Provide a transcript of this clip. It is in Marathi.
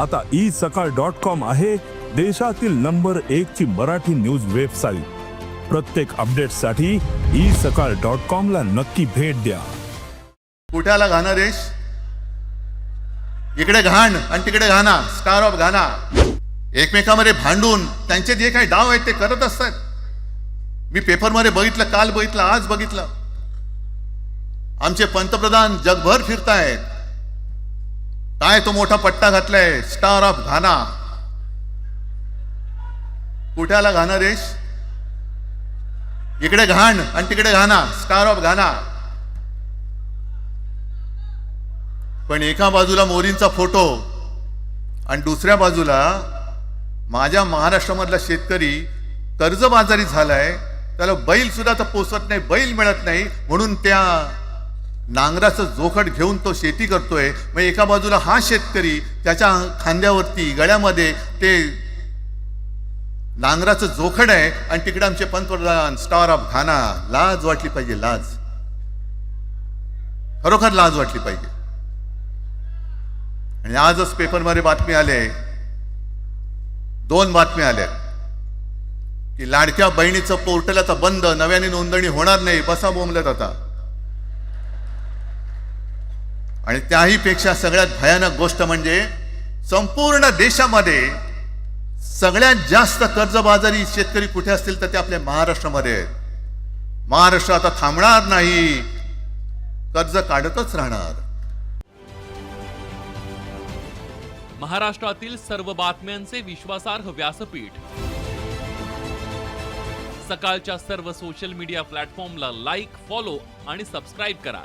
आता ई सकाळ डॉट कॉम आहे देशातील नंबर एक ची मराठी न्यूज वेबसाईट. प्रत्येक अपडेटसाठी ई सकाळ डॉट कॉम ला नक्की भेट द्या. कुठ्याला घाणा रेश इकडे घाण आणि तिकडे घाणा स्टार ऑफ घाणा. एकमेकामध्ये भांडून त्यांचे जे काही डाव आहेत ते करत असतात. मी पेपरमध्ये बघितलं काल बघितलं आज बघितलं. आमचे पंतप्रधान जगभर फिरतायत. काय तो मोठा पट्टा घातलाय. स्टार ऑफ घाना कुठ्याला घाना देश इकडे घाण आणि तिकडे घाणा. स्टार ऑफ घाना पण एका बाजूला मोरींचा फोटो आणि दुसऱ्या बाजूला माझ्या महाराष्ट्रामधला शेतकरी कर्जबाजारी झालाय. त्याला बैल सुद्धा तर पोचत नाही बैल मिळत नाही. म्हणून त्या नांगराचं जोखड घेऊन तो शेती करतोय मग एका बाजूला हा शेतकरी त्याच्या खांद्यावरती गळ्यामध्ये ते नांगराचं जोखड आहे आणि तिकडे आमचे पंतप्रधान स्टार ऑफ घाना लाज वाटली पाहिजे लाज. खरोखर लाज वाटली पाहिजे. आणि आजच पेपरमध्ये बातमी आले दोन बातम्या आल्या की लाडक्या बहिणीचं पोर्टल आता बंद नव्याने नोंदणी होणार नाही बसा बोंबलत आता. आणि त्याहीपेक्षा सगळ्यात भयानक गोष्ट म्हणजे संपूर्ण देशामध्ये सगळ्यात जास्त कर्जबाजारी शेतकरी कुठे असतील तर ते आपल्या महाराष्ट्रामध्ये आहेत. महाराष्ट्र आता थांबणार नाही. कर्ज काढतच राहणार. महाराष्ट्रातील सर्व बातम्यांचे विश्वासार्ह व्यासपीठ. सकाळच्या सर्व सोशल मीडिया प्लॅटफॉर्मला लाईक फॉलो आणि सबस्क्राईब करा.